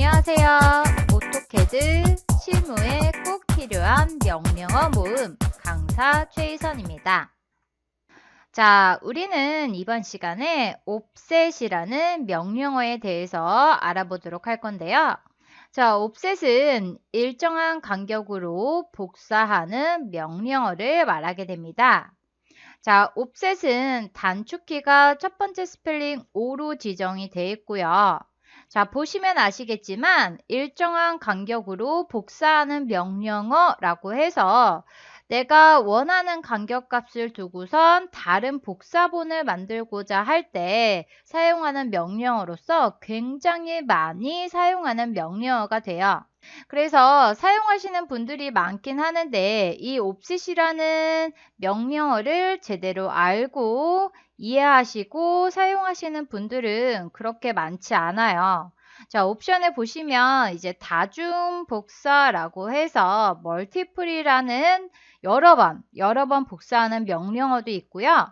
안녕하세요. 오토캐드 실무에 꼭 필요한 명령어 모음 강사 최희선입니다. 자, 우리는 이번 시간에 offset이라는 명령어에 대해서 알아보도록 할 건데요. 자, offset은 일정한 간격으로 복사하는 명령어를 말하게 됩니다. 자, offset은 단축키가 첫 번째 스펠링 O로 지정이 되어 있고요. 자, 보시면 아시겠지만 일정한 간격으로 복사하는 명령어라고 해서 내가 원하는 간격값을 두고선 다른 복사본을 만들고자 할 때 사용하는 명령어로서 굉장히 많이 사용하는 명령어가 돼요. 그래서 사용하시는 분들이 많긴 하는데 이 offset이라는 명령어를 제대로 알고 이해하시고 사용하시는 분들은 그렇게 많지 않아요. 자, 옵션에 보시면 이제 다중 복사라고 해서 멀티플이라는 여러 번, 여러 번 복사하는 명령어도 있고요.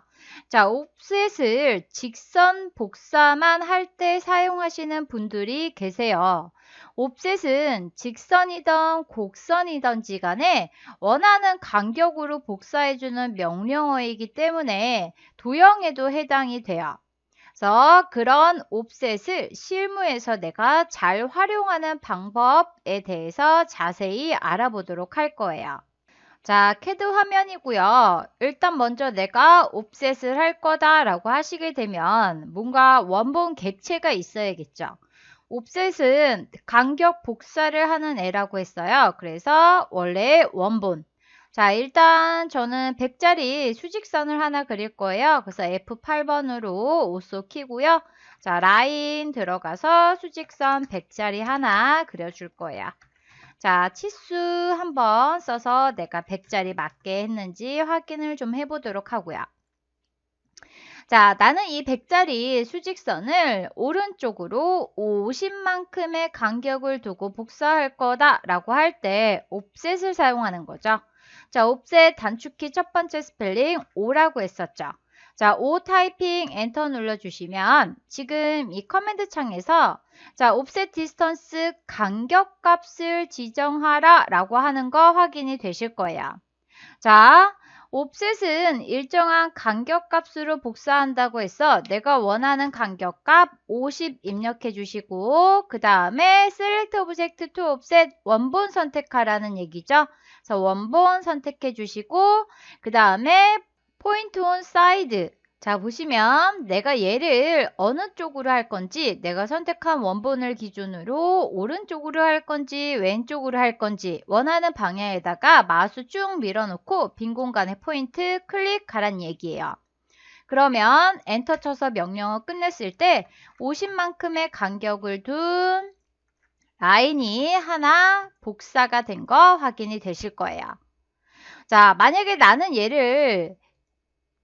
자, offset을 직선 복사만 할 때 사용하시는 분들이 계세요. Offset은 직선이든 곡선이든지 간에 원하는 간격으로 복사해주는 명령어이기 때문에 도형에도 해당이 돼요. 그래서 그런 offset을 실무에서 내가 잘 활용하는 방법에 대해서 자세히 알아보도록 할 거예요. 자, 캐드 화면이고요. 일단 먼저 내가 offset을 할 거다라고 하시게 되면 뭔가 원본 객체가 있어야겠죠. Offset은 간격 복사를 하는 애라고 했어요. 그래서 원래 원본. 자, 일단 저는 100짜리 수직선을 하나 그릴 거예요. 그래서 F8번으로 오쏘 키고요. 자, 라인 들어가서 수직선 100짜리 하나 그려줄 거예요. 자, 치수 한번 써서 내가 100짜리 맞게 했는지 확인을 좀 해보도록 하고요. 자, 나는 이 100짜리 수직선을 오른쪽으로 50만큼의 간격을 두고 복사할 거다 라고 할때 offset을 사용하는 거죠. 자, offset 단축키 첫 번째 스펠링 O라고 했었죠. 자, O 타이핑 엔터 눌러주시면 지금 이 커맨드 창에서 자, offset distance 간격 값을 지정하라 라고 하는 거 확인이 되실 거예요. 자, offset은 일정한 간격값으로 복사한다고 해서 내가 원하는 간격값 50 입력해 주시고 그 다음에 select object to offset 원본 선택하라는 얘기죠. 그래서 원본 선택해 주시고 그 다음에 point on side 자 보시면 내가 얘를 어느 쪽으로 할 건지 내가 선택한 원본을 기준으로 오른쪽으로 할 건지 왼쪽으로 할 건지 원하는 방향에다가 마우스 쭉 밀어놓고 빈 공간에 포인트 클릭하란 얘기예요. 그러면 엔터 쳐서 명령어 끝냈을 때 50만큼의 간격을 둔 라인이 하나 복사가 된 거 확인이 되실 거예요. 자, 만약에 나는 얘를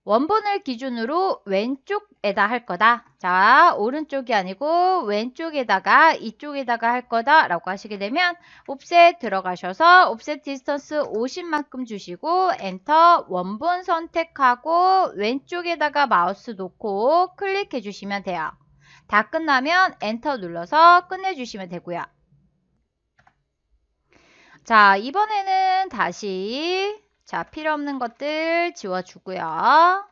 원본을 기준으로 왼쪽에다 할 거다. 자, 오른쪽이 아니고 왼쪽에다가 이쪽에다가 할 거다 라고 하시게 되면 옵셋 들어가셔서 옵셋 디스턴스 50만큼 주시고 엔터 원본 선택하고 왼쪽에다가 마우스 놓고 클릭해 주시면 돼요. 다 끝나면 엔터 눌러서 끝내주시면 되고요. 자, 이번에는 다시 자, 필요 없는 것들 지워주고요.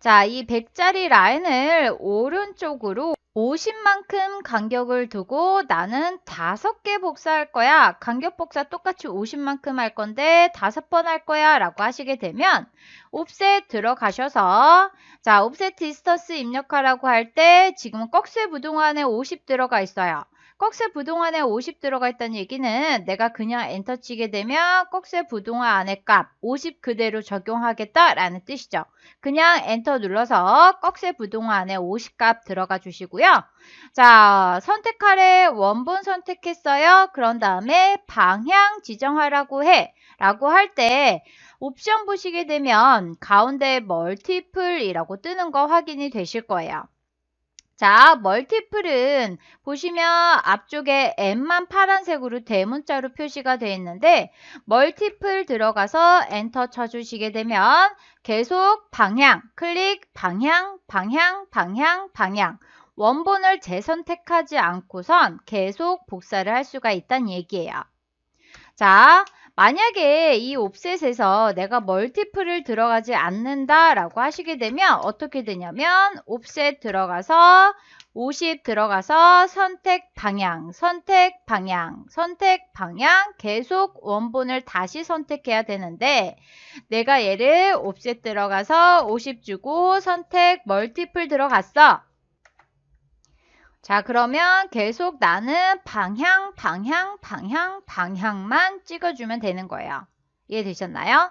자, 이 100짜리 라인을 오른쪽으로 50만큼 간격을 두고 나는 5개 복사할 거야. 간격 복사 똑같이 50만큼 할 건데 5번 할 거야 라고 하시게 되면 옵셋 들어가셔서 자, 옵셋 디스턴스 입력하라고 할 때 지금은 꺽쇠 부동안에 50 들어가 있어요. 꺽쇠 부동안에 50 들어가 있다는 얘기는 내가 그냥 엔터 치게 되면 꺽쇠 부동안 안에 값50 그대로 적용하겠다라는 뜻이죠. 그냥 엔터 눌러서 꺽쇠 부동안 안에 50 값 들어가 주시고요. 자, 선택하래 원본 선택했어요. 그런 다음에 방향 지정하라고 해 라고 할 때 옵션 보시게 되면 가운데 멀티플이라고 뜨는 거 확인이 되실 거예요. 자, 멀티플은 보시면 앞쪽에 M만 파란색으로 대문자로 표시가 되어 있는데 멀티플 들어가서 엔터 쳐주시게 되면 계속 방향, 클릭, 방향, 방향, 방향, 방향 원본을 재선택하지 않고선 계속 복사를 할 수가 있다는 얘기예요. 자, 만약에 이 옵셋에서 내가 멀티플을 들어가지 않는다 라고 하시게 되면 어떻게 되냐면 옵셋 들어가서 50 들어가서 선택 방향, 선택 방향, 선택 방향 계속 원본을 다시 선택해야 되는데 내가 얘를 옵셋 들어가서 50 주고 선택 멀티플 들어갔어. 자, 그러면 계속 나는 방향, 방향, 방향, 방향만 찍어주면 되는 거예요. 이해되셨나요?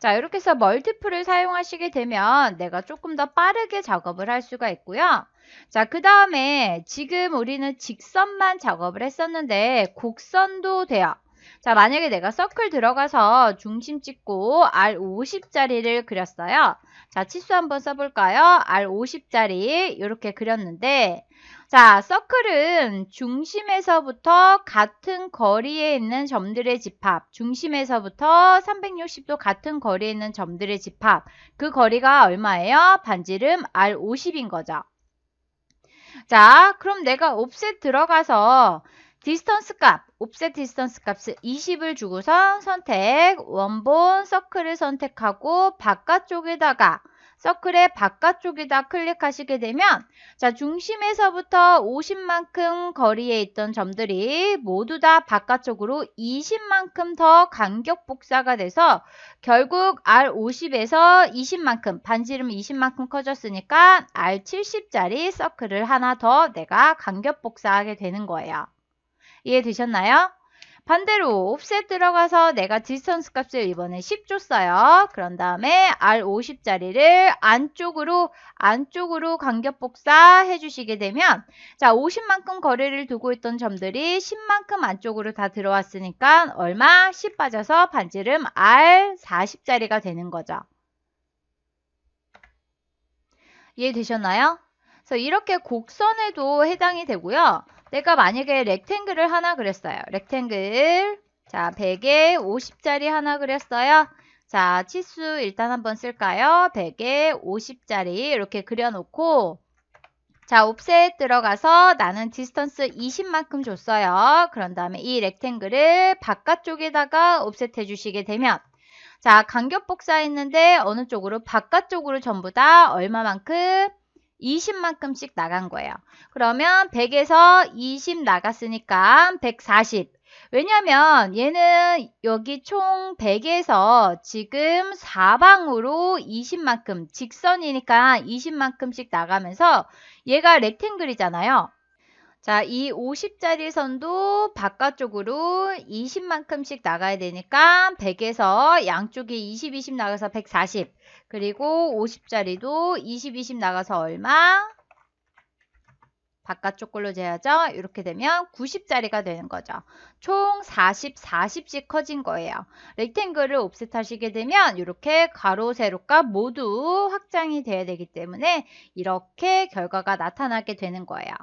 자, 이렇게 해서 멀티플을 사용하시게 되면 내가 조금 더 빠르게 작업을 할 수가 있고요. 자, 그 다음에 지금 우리는 직선만 작업을 했었는데 곡선도 돼요. 자, 만약에 내가 서클 들어가서 중심 찍고 R50짜리를 그렸어요. 자, 치수 한번 써볼까요? R50짜리 이렇게 그렸는데 자, 서클은 중심에서부터 같은 거리에 있는 점들의 집합, 중심에서부터 360도 같은 거리에 있는 점들의 집합, 그 거리가 얼마예요? 반지름 R50인 거죠. 자, 그럼 내가 옵셋 들어가서 디스턴스 값, 옵셋 디스턴스 값을 20을 주고선 선택, 원본 서클을 선택하고 바깥쪽에다가 서클의 바깥쪽에다 클릭하시게 되면 자 중심에서부터 50만큼 거리에 있던 점들이 모두 다 바깥쪽으로 20만큼 더 간격 복사가 돼서 결국 R50에서 20만큼 반지름 20만큼 커졌으니까 R70짜리 서클을 하나 더 내가 간격 복사하게 되는 거예요. 이해되셨나요? 반대로 옵셋 들어가서 내가 디스턴스 값을 이번에 10 줬어요. 그런 다음에 R50짜리를 안쪽으로 안쪽으로 간격 복사 해 주시게 되면 자 50만큼 거리를 두고 있던 점들이 10만큼 안쪽으로 다 들어왔으니까 얼마? 10 빠져서 반지름 R40짜리가 되는 거죠. 이해되셨나요? 그래서 이렇게 곡선에도 해당이 되고요. 내가 만약에 렉탱글을 하나 그렸어요. 렉탱글. 자, 100에 50짜리 하나 그렸어요. 자, 치수 일단 한번 쓸까요? 100에 50짜리 이렇게 그려놓고 자, 옵셋 들어가서 나는 디스턴스 20만큼 줬어요. 그런 다음에 이 렉탱글을 바깥쪽에다가 옵셋 해주시게 되면 자, 간격 복사했는데 어느 쪽으로? 바깥쪽으로 전부 다 얼마만큼? 20만큼씩 나간 거예요. 그러면 100에서 20 나갔으니까 140. 왜냐면 얘는 여기 총 100에서 지금 사방으로 20만큼 직선이니까 20만큼씩 나가면서 얘가 렉탱글이잖아요. 자, 이 50짜리 선도 바깥쪽으로 20만큼씩 나가야 되니까 100에서 양쪽이 20, 20 나가서 140. 그리고 50짜리도 20, 20 나가서 얼마? 바깥쪽 걸로 재야죠. 이렇게 되면 90짜리가 되는 거죠. 총 40, 40씩 커진 거예요. 렉탱글을 옵셋 하시게 되면 이렇게 가로, 세로가 모두 확장이 돼야 되기 때문에 이렇게 결과가 나타나게 되는 거예요.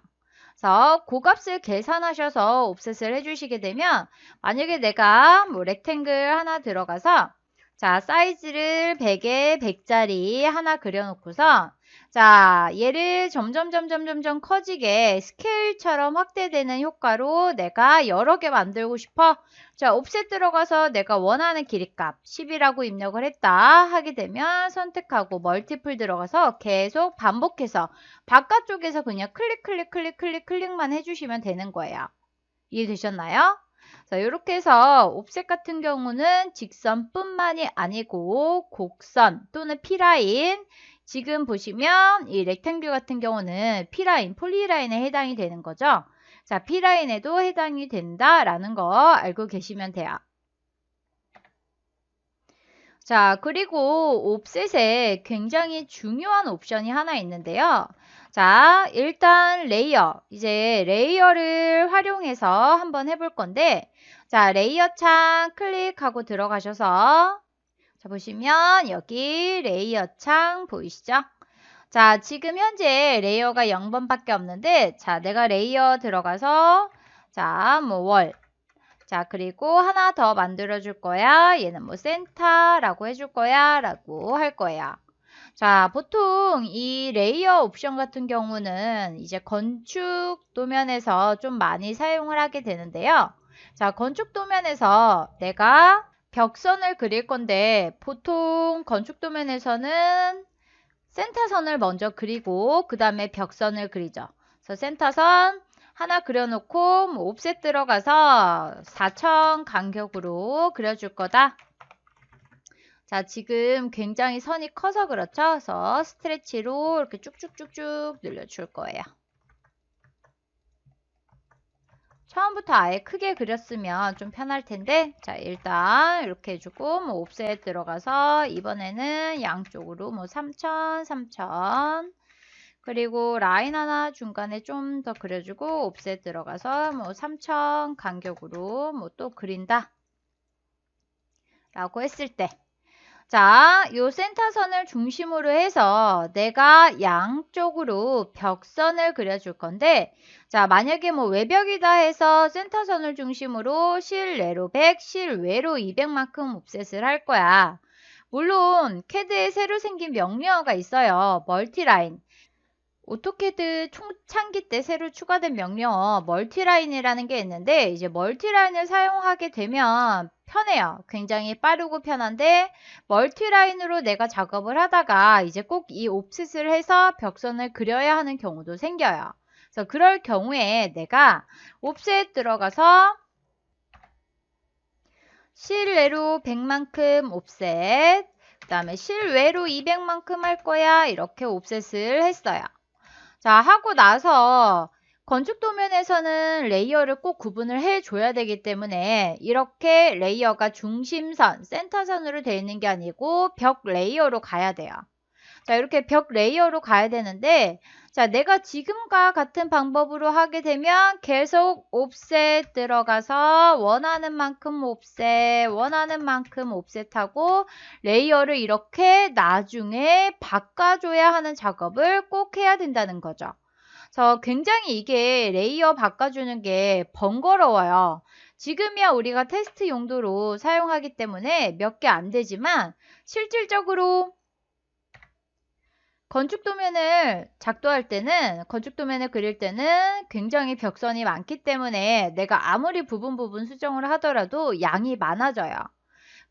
그래서 고값을 계산하셔서 옵셋을 해주시게 되면 만약에 내가 뭐 렉탱글 하나 들어가서 자 사이즈를 100에 100짜리 하나 그려놓고서 자 얘를 점점 점점 점점 커지게 스케일처럼 확대되는 효과로 내가 여러 개 만들고 싶어 자 옵셋 들어가서 내가 원하는 길이값 10이라고 입력을 했다 하게 되면 선택하고 멀티플 들어가서 계속 반복해서 바깥쪽에서 그냥 클릭 클릭 클릭 클릭 클릭만 해주시면 되는 거예요 이해되셨나요? 자, 이렇게 해서 옵셋 같은 경우는 직선뿐만이 아니고 곡선 또는 P라인 지금 보시면 이 렉탱글 같은 경우는 P라인, 폴리라인에 해당이 되는 거죠. 자, P라인에도 해당이 된다라는 거 알고 계시면 돼요. 자, 그리고 옵셋에 굉장히 중요한 옵션이 하나 있는데요. 자, 일단 레이어. 이제 레이어를 활용해서 한번 해볼 건데, 자, 레이어 창 클릭하고 들어가셔서, 자, 보시면 여기 레이어 창 보이시죠? 자, 지금 현재 레이어가 0번밖에 없는데, 자, 내가 레이어 들어가서, 자, 뭐 월. 자, 그리고 하나 더 만들어 줄 거야. 얘는 뭐 센터라고 해줄 거야. 라고 할 거야. 자, 보통 이 레이어 옵션 같은 경우는 이제 건축 도면에서 좀 많이 사용을 하게 되는데요. 자, 건축 도면에서 내가 벽선을 그릴 건데 보통 건축 도면에서는 센터선을 먼저 그리고 그 다음에 벽선을 그리죠. 그래서 센터선 하나 그려놓고 뭐 옵셋 들어가서 4천 간격으로 그려줄 거다. 자, 지금 굉장히 선이 커서 그렇죠? 그래서 스트레치로 이렇게 쭉쭉쭉쭉 늘려줄 거예요. 처음부터 아예 크게 그렸으면 좀 편할 텐데 자 일단 이렇게 해주고 뭐 옵셋 들어가서 이번에는 양쪽으로 뭐 3천 3천. 그리고 라인 하나 중간에 좀 더 그려주고 옵셋 들어가서 뭐 3천 간격으로 뭐 또 그린다. 라고 했을 때 자, 요 센터선을 중심으로 해서 내가 양쪽으로 벽선을 그려줄 건데, 자, 만약에 뭐 외벽이다 해서 센터선을 중심으로 실내로 100, 실외로 200만큼 옵셋을 할 거야. 물론 캐드에 새로 생긴 명령어가 있어요. 멀티라인. 오토캐드 초창기 때 새로 추가된 명령어 멀티라인이라는 게 있는데 이제 멀티라인을 사용하게 되면 편해요. 굉장히 빠르고 편한데 멀티라인으로 내가 작업을 하다가 이제 꼭 이 옵셋을 해서 벽선을 그려야 하는 경우도 생겨요. 그래서 그럴 경우에 내가 옵셋 들어가서 실내로 100만큼 옵셋 그 다음에 실외로 200만큼 할 거야 이렇게 옵셋을 했어요. 자 하고 나서 건축 도면에서는 레이어를 꼭 구분을 해줘야 되기 때문에 이렇게 레이어가 중심선, 센터선으로 되어 있는 게 아니고 벽 레이어로 가야 돼요. 자, 이렇게 벽 레이어로 가야 되는데 자, 내가 지금과 같은 방법으로 하게 되면 계속 옵셋 들어가서 원하는 만큼 옵셋, 원하는 만큼 옵셋하고 레이어를 이렇게 나중에 바꿔줘야 하는 작업을 꼭 해야 된다는 거죠. 그래서 굉장히 이게 레이어 바꿔주는 게 번거로워요. 지금이야 우리가 테스트 용도로 사용하기 때문에 몇 개 안 되지만 실질적으로 건축 도면을 작도할 때는 건축 도면을 그릴 때는 굉장히 벽선이 많기 때문에 내가 아무리 부분 부분 수정을 하더라도 양이 많아져요.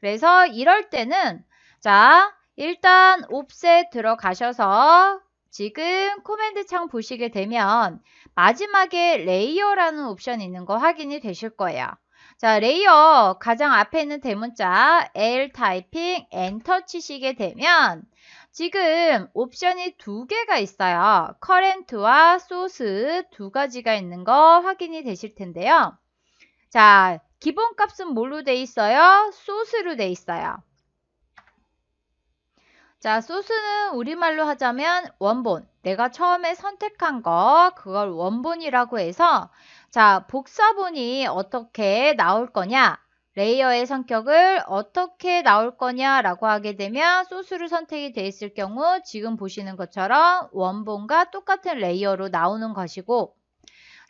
그래서 이럴 때는 자 일단 옵셋 들어가셔서 지금 코맨드 창 보시게 되면 마지막에 레이어라는 옵션이 있는 거 확인이 되실 거예요. 자, 레이어 가장 앞에 있는 대문자 L 타이핑 엔터 치시게 되면 지금 옵션이 두 개가 있어요. 커렌트와 소스 두 가지가 있는 거 확인이 되실 텐데요. 자, 기본값은 뭘로 돼 있어요? 소스로 돼 있어요. 자, 소스는 우리말로 하자면 원본. 내가 처음에 선택한 거, 그걸 원본이라고 해서, 자, 복사본이 어떻게 나올 거냐? 레이어의 성격을 어떻게 나올 거냐라고 하게 되면 소스로 선택이 되어 있을 경우 지금 보시는 것처럼 원본과 똑같은 레이어로 나오는 것이고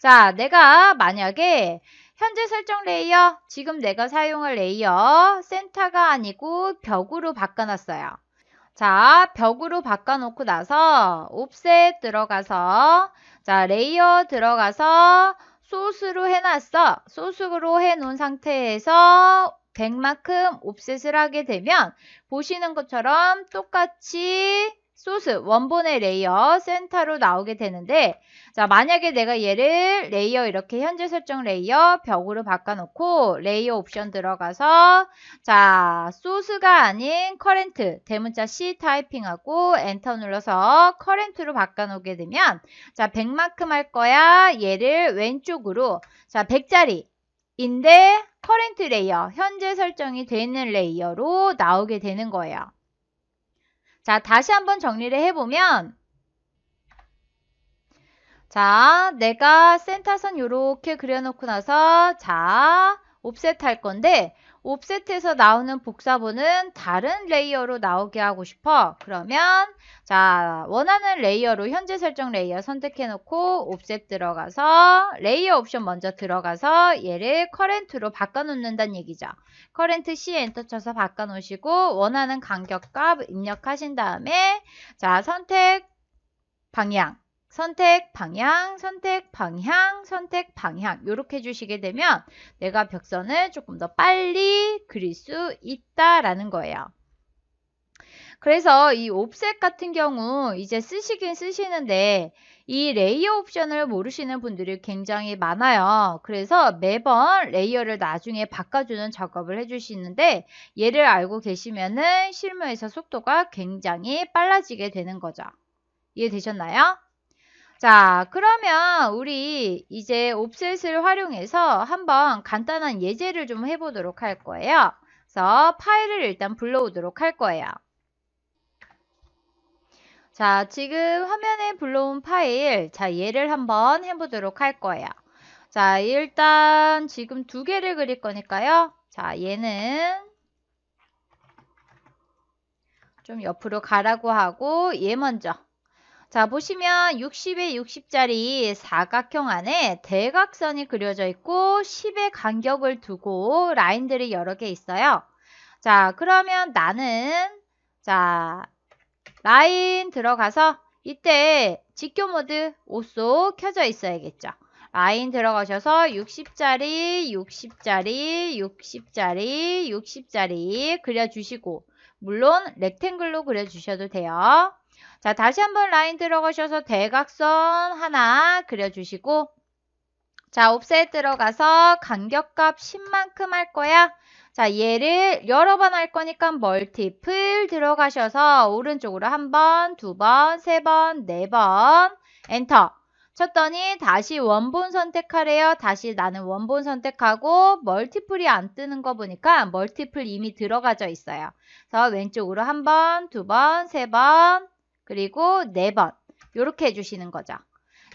자 내가 만약에 현재 설정 레이어 지금 내가 사용할 레이어 센터가 아니고 벽으로 바꿔놨어요. 자, 벽으로 바꿔놓고 나서 옵셋 들어가서 자, 레이어 들어가서 소스로 해놨어. 소스로 해놓은 상태에서 100만큼 옵셋을 하게 되면 보시는 것처럼 똑같이 소스 원본의 레이어 센터로 나오게 되는데 자 만약에 내가 얘를 레이어 이렇게 현재 설정 레이어 벽으로 바꿔놓고 레이어 옵션 들어가서 자 소스가 아닌 커렌트 대문자 C 타이핑하고 엔터 눌러서 커렌트로 바꿔놓게 되면 자 100만큼 할 거야 얘를 왼쪽으로 자 100짜리 인데 커렌트 레이어 현재 설정이 되어 있는 레이어로 나오게 되는 거예요. 자, 다시 한번 정리를 해보면 자, 내가 센터선 이렇게 그려놓고 나서 자, 옵셋 할 건데 옵셋에서 나오는 복사본은 다른 레이어로 나오게 하고 싶어. 그러면 자 원하는 레이어로 현재 설정 레이어 선택해 놓고 옵셋 들어가서 레이어 옵션 먼저 들어가서 얘를 커렌트로 바꿔 놓는다는 얘기죠. 커렌트 C 엔터 쳐서 바꿔 놓으시고 원하는 간격값 입력하신 다음에 자 선택 방향 선택 방향, 선택 방향, 선택 방향 이렇게 해주시게 되면 내가 벽선을 조금 더 빨리 그릴 수 있다라는 거예요. 그래서 이 옵셋 같은 경우 이제 쓰시긴 쓰시는데 이 레이어 옵션을 모르시는 분들이 굉장히 많아요. 그래서 매번 레이어를 나중에 바꿔주는 작업을 해주시는데 얘를 알고 계시면은 실무에서 속도가 굉장히 빨라지게 되는 거죠. 이해되셨나요? 자, 그러면 우리 이제 옵셋을 활용해서 한번 간단한 예제를 좀 해보도록 할 거예요. 그래서 파일을 일단 불러오도록 할 거예요. 자, 지금 화면에 불러온 파일, 자, 얘를 한번 해보도록 할 거예요. 자, 일단 지금 두 개를 그릴 거니까요. 자, 얘는 좀 옆으로 가라고 하고 얘 먼저 자 보시면 60에 60짜리 사각형 안에 대각선이 그려져 있고 10의 간격을 두고 라인들이 여러 개 있어요. 자 그러면 나는 자 라인 들어가서 이때 직교 모드 5소 켜져 있어야겠죠. 라인 들어가셔서 60짜리, 60짜리, 60짜리, 60짜리 그려주시고 물론 렉탱글로 그려주셔도 돼요. 자, 다시 한번 라인 들어가셔서 대각선 하나 그려주시고 자, 옵셋 들어가서 간격값 10만큼 할 거야. 자, 얘를 여러 번 할 거니까 멀티플 들어가셔서 오른쪽으로 한 번, 두 번, 세 번, 네 번, 엔터. 쳤더니 다시 원본 선택하래요. 다시 나는 원본 선택하고 멀티플이 안 뜨는 거 보니까 멀티플 이미 들어가져 있어요. 그래서 왼쪽으로 한 번, 두 번, 세 번, 그리고 네번 이렇게 해주시는 거죠.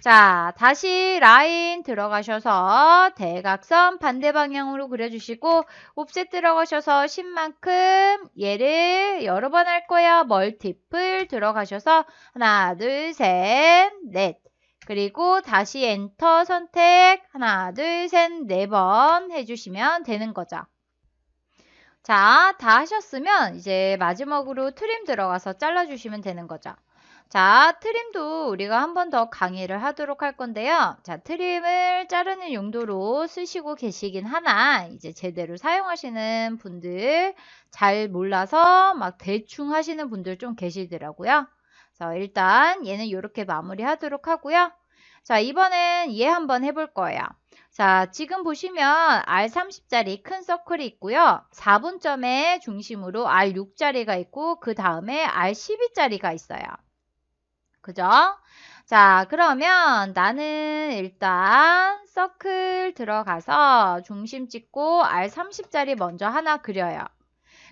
자, 다시 라인 들어가셔서 대각선 반대 방향으로 그려주시고 옵셋 들어가셔서 10만큼 얘를 여러 번 할 거야. 멀티플 들어가셔서 하나, 둘, 셋, 넷. 그리고 다시 엔터 선택 하나, 둘, 셋, 네 번 해주시면 되는 거죠. 자, 다 하셨으면 이제 마지막으로 트림 들어가서 잘라주시면 되는 거죠. 자, 트림도 우리가 한 번 더 강의를 하도록 할 건데요. 자, 트림을 자르는 용도로 쓰시고 계시긴 하나, 이제 제대로 사용하시는 분들, 잘 몰라서 막 대충 하시는 분들 좀 계시더라고요. 그래서 일단 얘는 이렇게 마무리 하도록 하고요. 자, 이번엔 얘 한번 해볼 거예요. 자, 지금 보시면 R30짜리 큰 서클이 있고요. 4분점의 중심으로 R6짜리가 있고 그 다음에 R12짜리가 있어요. 그죠? 자, 그러면 나는 일단 서클 들어가서 중심 찍고 R30짜리 먼저 하나 그려요.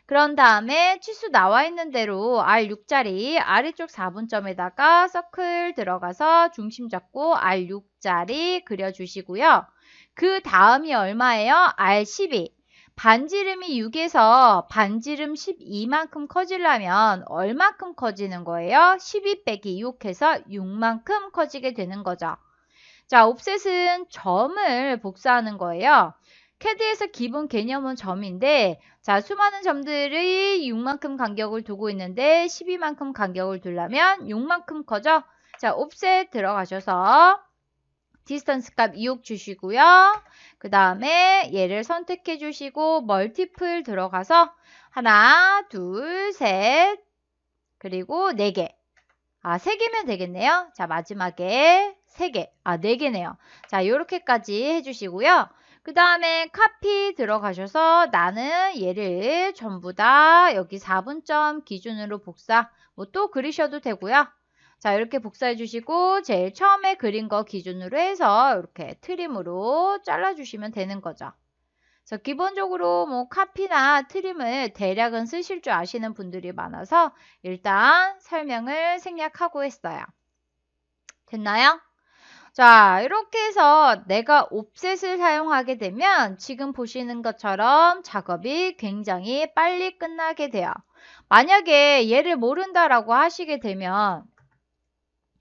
그런 다음에 치수 나와 있는 대로 R6짜리 아래쪽 4분점에다가 서클 들어가서 중심 잡고 R6짜리 그려주시고요. 그 다음이 얼마예요? R12. 반지름이 6에서 반지름 12만큼 커지려면 얼마큼 커지는 거예요? 12 빼기 6 해서 6만큼 커지게 되는 거죠. 자, 옵셋은 점을 복사하는 거예요. 캐드에서 기본 개념은 점인데 자 수많은 점들이 6만큼 간격을 두고 있는데 12만큼 간격을 두려면 6만큼 커져 자 옵셋 들어가셔서 디스턴스 값 2억 주시고요. 그 다음에 얘를 선택해 주시고 멀티플 들어가서 하나, 둘, 셋, 그리고 네 개. 아, 세 개면 되겠네요. 자, 마지막에 세 개. 아, 네 개네요. 자, 요렇게까지 해주시고요. 그 다음에 카피 들어가셔서 나는 얘를 전부 다 여기 4분점 기준으로 복사 뭐 또 그리셔도 되고요. 자, 이렇게 복사해 주시고 제일 처음에 그린 거 기준으로 해서 이렇게 트림으로 잘라 주시면 되는 거죠. 그래서 기본적으로 뭐 카피나 트림을 대략은 쓰실 줄 아시는 분들이 많아서 일단 설명을 생략하고 했어요. 됐나요? 자, 이렇게 해서 내가 옵셋을 사용하게 되면 지금 보시는 것처럼 작업이 굉장히 빨리 끝나게 돼요. 만약에 얘를 모른다라고 하시게 되면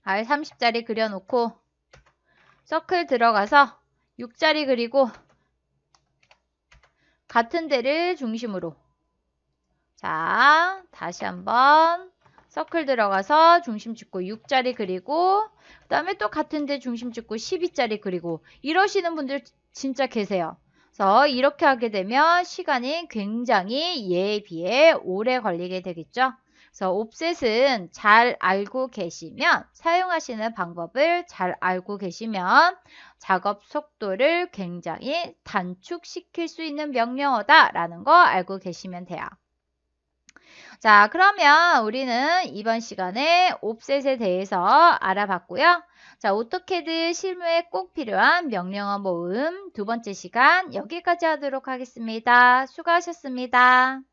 R30짜리 그려놓고 서클 들어가서 6자리 그리고 같은 데를 중심으로 자 다시 한번 서클 들어가서 중심 찍고 6자리 그리고 그 다음에 또 같은 데 중심 찍고 12자리 그리고 이러시는 분들 진짜 계세요. 그래서 이렇게 하게 되면 시간이 굉장히 얘에 비해 오래 걸리게 되겠죠. 그래서 옵셋은 잘 알고 계시면 사용하시는 방법을 잘 알고 계시면 작업 속도를 굉장히 단축시킬 수 있는 명령어다 라는 거 알고 계시면 돼요. 자, 그러면 우리는 이번 시간에 옵셋에 대해서 알아봤고요. 자, 오토캐드 실무에 꼭 필요한 명령어 모음 두 번째 시간 여기까지 하도록 하겠습니다. 수고하셨습니다.